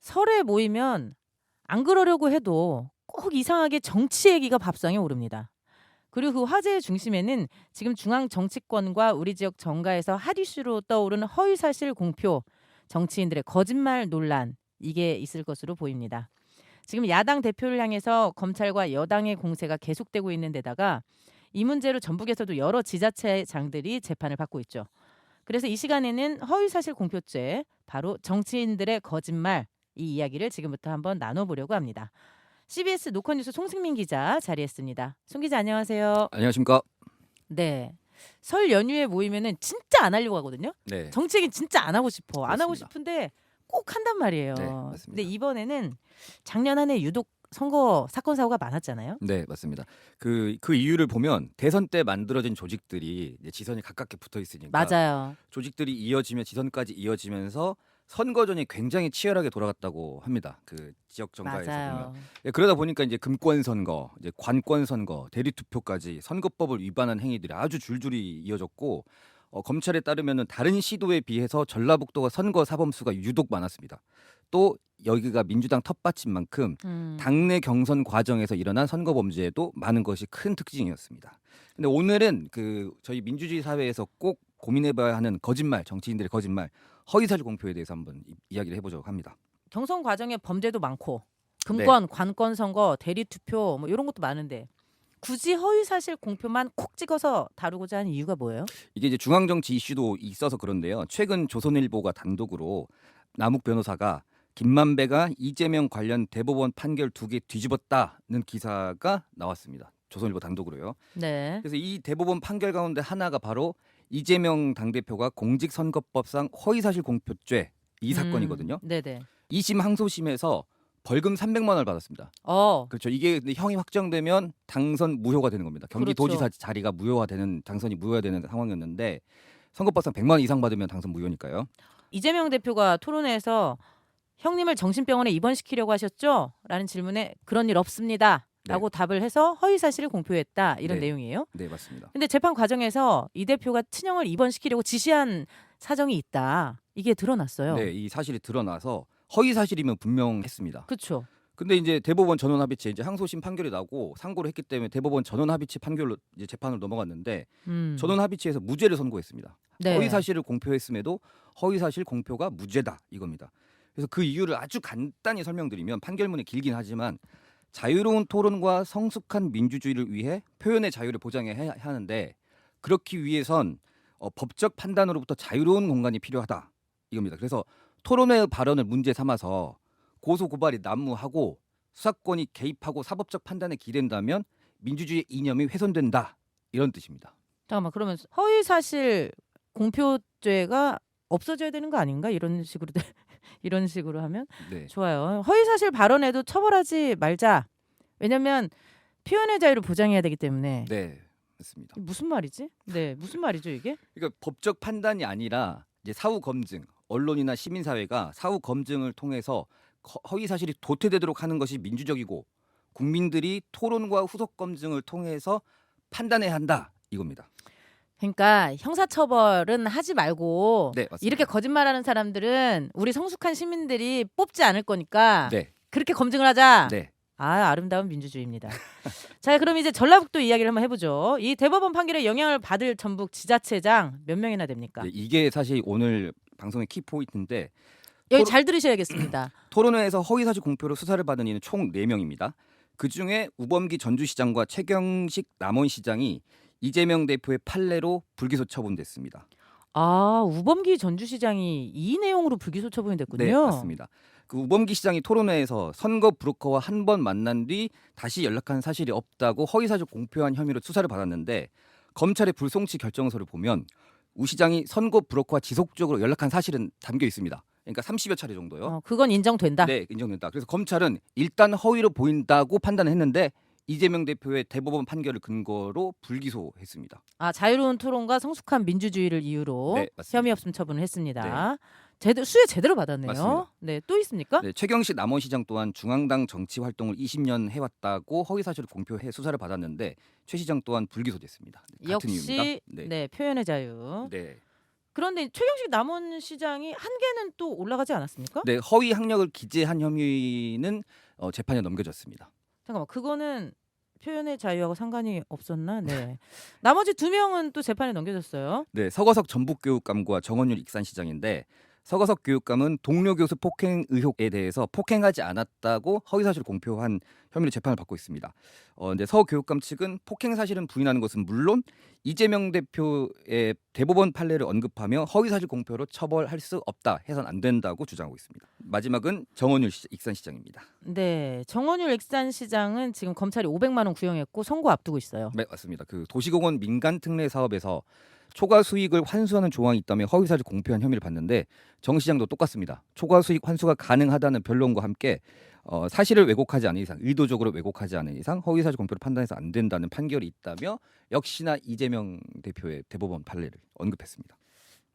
설에 모이면 안 그러려고 해도 꼭 이상하게 정치 얘기가 밥상에 오릅니다. 그리고 그 화제의 중심에는 지금 중앙 정치권과 우리 지역 정가에서 핫 이슈로 떠오르는 허위 사실 공표, 정치인들의 거짓말 논란 이게 있을 것으로 보입니다. 지금 야당 대표를 향해서 검찰과 여당의 공세가 계속되고 있는 데다가 이 문제로 전북에서도 여러 지자체장들이 재판을 받고 있죠. 그래서 이 시간에는 허위사실 공표죄, 바로 정치인들의 거짓말 이 이야기를 지금부터 한번 나눠보려고 합니다. CBS 노컷뉴스 송승민 기자 자리했습니다. 송 기자 안녕하세요. 안녕하십니까? 네. 설 연휴에 모이면은 진짜 안 하려고 하거든요. 네. 얘기 진짜 안 하고 싶어. 안 하고 그렇습니다. 싶은데 꼭 한단 말이에요. 네, 맞습니다. 근데 이번에는 작년 한 해 유독 선거 사건 사고가 많았잖아요. 네, 맞습니다. 그, 그 이유를 보면 대선 때 만들어진 조직들이 지선이 가깝게 붙어 있으니까 맞아요. 조직들이 이어지면 지선까지 이어지면서 선거전이 굉장히 치열하게 돌아갔다고 합니다. 그 지역 정가에서 보면. 맞아요. 예, 그러다 보니까 이제 금권 선거, 이제 관권 선거, 대리 투표까지 선거법을 위반한 행위들이 아주 줄줄이 이어졌고 어, 검찰에 따르면은 다른 시도에 비해서 전라북도가 선거 사범 수가 유독 많았습니다. 또 여기가 민주당 텃밭인 만큼 음. 당내 경선 과정에서 일어난 선거 범죄에도 많은 것이 큰 특징이었습니다. 근데 오늘은 그 저희 민주주의 사회에서 꼭 고민해봐야 하는 거짓말, 정치인들의 거짓말, 허위사실 공표에 대해서 한번 이- 이야기를 해보자고 합니다. 경선 과정에 범죄도 많고 네. 금권, 관권 선거, 대리 투표 뭐 이런 것도 많은데 굳이 허위 사실 공표만 콕 찍어서 다루고자 하는 이유가 뭐예요? 이게 이제 중앙 정치 이슈도 있어서 그런데요. 최근 조선일보가 단독으로 남욱 변호사가 김만배가 이재명 관련 대법원 판결 두 개 뒤집었다는 기사가 나왔습니다. 조선일보 단독으로요. 네. 그래서 이 대법원 판결 가운데 하나가 바로 이재명 당대표가 공직선거법상 허위사실 공표죄 이 사건이거든요. 음, 네네. 2심 항소심에서 벌금 300만 원을 받았습니다. 어. 그렇죠. 이게 근데 형이 확정되면 당선 무효가 되는 겁니다. 경기도지사 그렇죠. 자리가 무효화되는 당선이 무효화되는 상황이었는데 선거법상 100만 원 이상 받으면 당선 무효니까요. 이재명 대표가 토론회에서 형님을 정신병원에 입원시키려고 하셨죠? 라는 질문에 그런 일 없습니다. 라고 답을 해서 허위 사실을 공표했다. 이런 네. 내용이에요. 네, 맞습니다. 근데 재판 과정에서 이 대표가 친형을 입원시키려고 지시한 사정이 있다. 이게 드러났어요. 네, 이 사실이 드러나서 허위 사실이면 분명했습니다. 그렇죠. 근데 이제 대법원 전원 합의체 이제 항소심 판결이 나고 상고를 했기 때문에 대법원 전원 합의체 판결로 이제 재판을 넘어갔는데 음. 전원 합의체에서 무죄를 선고했습니다. 네. 허위 사실을 공표했음에도 허위 사실 공표가 무죄다 이겁니다. 그래서 그 이유를 아주 간단히 설명드리면 판결문이 길긴 하지만 자유로운 토론과 성숙한 민주주의를 위해 표현의 자유를 보장해야 하는데 그렇기 위해선 어, 법적 판단으로부터 자유로운 공간이 필요하다 이겁니다. 그래서 토론회 발언을 문제 삼아서 고소 고발이 난무하고 수사권이 개입하고 사법적 판단에 기댄다면 민주주의 이념이 훼손된다 이런 뜻입니다. 잠깐만 그러면 허위 사실 공표죄가 없어져야 되는 거 아닌가? 이런 식으로 이런 식으로 하면 네. 좋아요. 허위 사실 발언에도 처벌하지 말자. 왜냐면 표현의 자유를 보장해야 되기 때문에. 네, 맞습니다. 무슨 말이지? 네, 무슨 말이죠 이게? 그러니까 법적 판단이 아니라 이제 사후 검증, 언론이나 시민 사회가 사후 검증을 통해서 허- 허위 사실이 도태되도록 하는 것이 민주적이고 국민들이 토론과 후속 검증을 통해서 판단해야 한다 이겁니다. 그러니까 형사처벌은 하지 말고 네, 맞습니다. 이렇게 거짓말하는 사람들은 우리 성숙한 시민들이 뽑지 않을 거니까 네, 그렇게 검증을 하자. 네, 아 아름다운 민주주의입니다. 자 그럼 이제 전라북도 이야기를 한번 해보죠. 이 대법원 판결에 영향을 받을 전북 지자체장 몇 명이나 됩니까? 네, 이게 사실 오늘 방송의 키 포인트인데 여기 토론- 잘 들으셔야겠습니다. 토론회에서 허위 사실 공표로 수사를 받은 이는 총 4명입니다. 그 중에 우범기 전주시장과 최경식 남원시장이 이재명 대표의 판례로 불기소 처분됐습니다. 아 우범기 전주시장이 이 내용으로 불기소 처분이 됐군요. 네, 맞습니다. 그 우범기 시장이 토론회에서 선거 브로커와 한 번 만난 뒤 다시 연락한 사실이 없다고 허위사실 공표한 혐의로 수사를 받았는데 검찰의 불송치 결정서를 보면 우 시장이 선거 브로커와 지속적으로 연락한 사실은 담겨 있습니다. 그러니까 30여 차례 정도요. 어, 그건 인정된다. 네, 인정된다. 그래서 검찰은 일단 허위로 보인다고 판단을 했는데 이재명 대표의 대법원 판결을 근거로 불기소했습니다. 아 자유로운 토론과 성숙한 민주주의를 이유로 네. 혐의 없음 처분을 했습니다. 제대로 수혜 제대로 받았네요. 맞습니다. 네, 또 있습니까? 네, 최경식 남원시장 또한 중앙당 정치 활동을 20년 해왔다고 허위 사실을 공표해 수사를 받았는데 최 시장 또한 불기소됐습니다. 네, 같은 역시 이유입니다. 네. 네. 표현의 자유. 네. 그런데 최경식 남원시장이 한 개는 또 올라가지 않았습니까? 네, 허위 학력을 기재한 혐의는 어, 재판에 넘겨졌습니다. 잠깐만 그거는 표현의 자유하고 상관이 없었나? 네. 나머지 두 명은 또 재판에 넘겨졌어요. 네, 서거석 전북교육감과 정원율 익산시장인데 서거석 교육감은 동료 교수 폭행 의혹에 대해서 폭행하지 않았다고 허위 사실 공표한 혐의로 재판을 받고 있습니다. 어, 근데 서 교육감 측은 폭행 사실은 부인하는 것은 물론 이재명 대표의 대법원 판례를 언급하며 허위 사실 공표로 처벌할 수 없다 해선 안 된다고 주장하고 있습니다. 마지막은 정원율 시- 익산시장입니다. 네. 정원율 익산시장은 지금 검찰이 500만 원 구형했고 선고 앞두고 있어요. 네, 맞습니다. 그 도시공원 민간 특례 사업에서 초과 수익을 환수하는 조항이 있다며 허위 사실 공표한 혐의를 받는데 정 시장도 똑같습니다. 초과 수익 환수가 가능하다는 변론과 함께 어, 사실을 왜곡하지 않은 이상, 의도적으로 왜곡하지 않은 이상 허위 사실 공표를 판단해서 안 된다는 판결이 있다며 역시나 이재명 대표의 대법원 판례를 언급했습니다.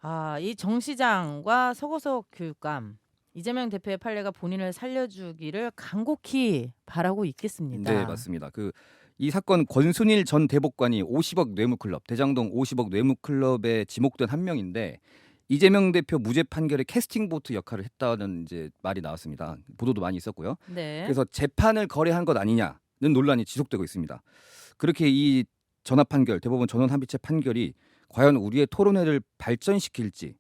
아, 이 정 시장과 서거석 교육감 이재명 대표의 판례가 본인을 살려주기를 간곡히 바라고 있겠습니다. 네, 맞습니다. 그 이 사건 권순일 전 대법관이 50억 뇌물클럽 대장동 50억 뇌물클럽에 지목된 한 명인데 이재명 대표 무죄 판결에 캐스팅 보트 역할을 했다는 이제 말이 나왔습니다. 보도도 많이 있었고요. 네. 그래서 재판을 거래한 것 아니냐는 논란이 지속되고 있습니다. 그렇게 이 전합 판결, 대법원 전원 합의체 판결이 과연 우리의 토론회를 발전시킬지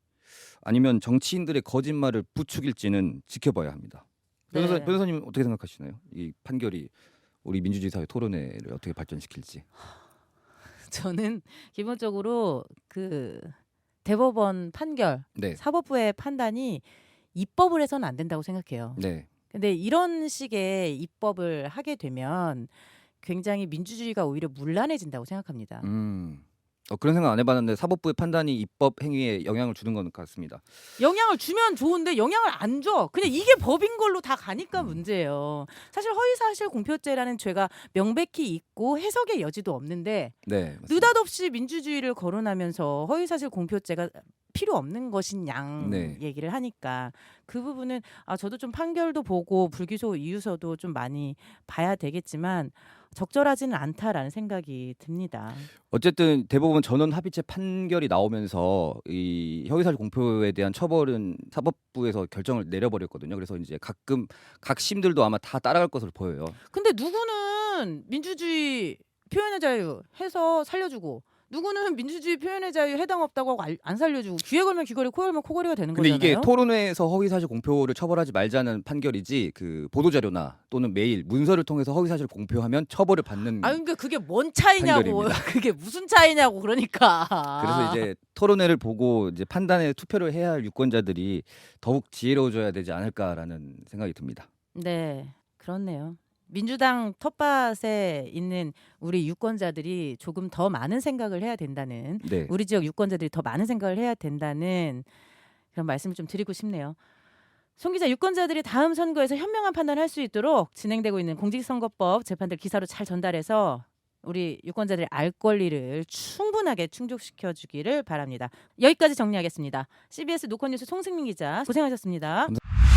아니면 정치인들의 거짓말을 부추길지는 지켜봐야 합니다. 변호사, 네. 변호사님 어떻게 생각하시나요? 이 판결이 우리 민주주의 사회 토론회를 어떻게 발전시킬지. 저는 기본적으로 그 대법원 판결, 네, 사법부의 판단이 입법을 해서는 안 된다고 생각해요. 네, 근데 이런 식의 입법을 하게 되면 굉장히 민주주의가 오히려 문란해진다고 생각합니다. 음. 어, 그런 생각 안 해봤는데 사법부의 판단이 입법 행위에 영향을 주는 것 같습니다. 영향을 주면 좋은데 영향을 안 줘. 그냥 이게 법인 걸로 다 가니까 음. 문제예요. 사실 허위사실 공표죄라는 죄가 명백히 있고 해석의 여지도 없는데 네, 맞습니다. 느닷없이 민주주의를 거론하면서 허위사실 공표죄가 필요 없는 것인 양 네. 얘기를 하니까 그 부분은 아 저도 좀 판결도 보고 불기소 이유서도 좀 많이 봐야 되겠지만 적절하지는 않다라는 생각이 듭니다. 어쨌든 대법원 전원 합의체 판결이 나오면서 이 허위사실 공표에 대한 처벌은 사법부에서 결정을 내려버렸거든요. 그래서 이제 가끔 각 심들도 아마 다 따라갈 것으로 보여요. 근데 누구는 민주주의 표현의 자유 해서 살려주고 누구는 민주주의 표현의 자유 해당 없다고 하고 알- 안 살려주고 귀에 걸면 귀걸이 코에 걸면 코걸이가 되는 근데 거잖아요. 이게 토론회에서 허위사실 공표를 처벌하지 말자는 판결이지 그 보도자료나 또는 메일 문서를 통해서 허위사실 공표하면 처벌을 받는 아 그러니까 그게 뭔 차이냐고 판결입니다. 그게 무슨 차이냐고 그러니까 그래서 이제 토론회를 보고 이제 판단에 투표를 해야 할 유권자들이 더욱 지혜로워져야 되지 않을까라는 생각이 듭니다. 네 그렇네요. 민주당 텃밭에 있는 우리 유권자들이 조금 더 많은 생각을 해야 된다는 네. 우리 지역 유권자들이 더 많은 생각을 해야 된다는 그런 말씀을 좀 드리고 싶네요. 송 기자 유권자들이 다음 선거에서 현명한 판단을 할 수 있도록 진행되고 있는 공직선거법 재판들 기사로 잘 전달해서 우리 유권자들의 알 권리를 충분하게 충족시켜 주기를 바랍니다. 여기까지 정리하겠습니다. CBS 노컷뉴스 송승민 기자 고생하셨습니다. 감사-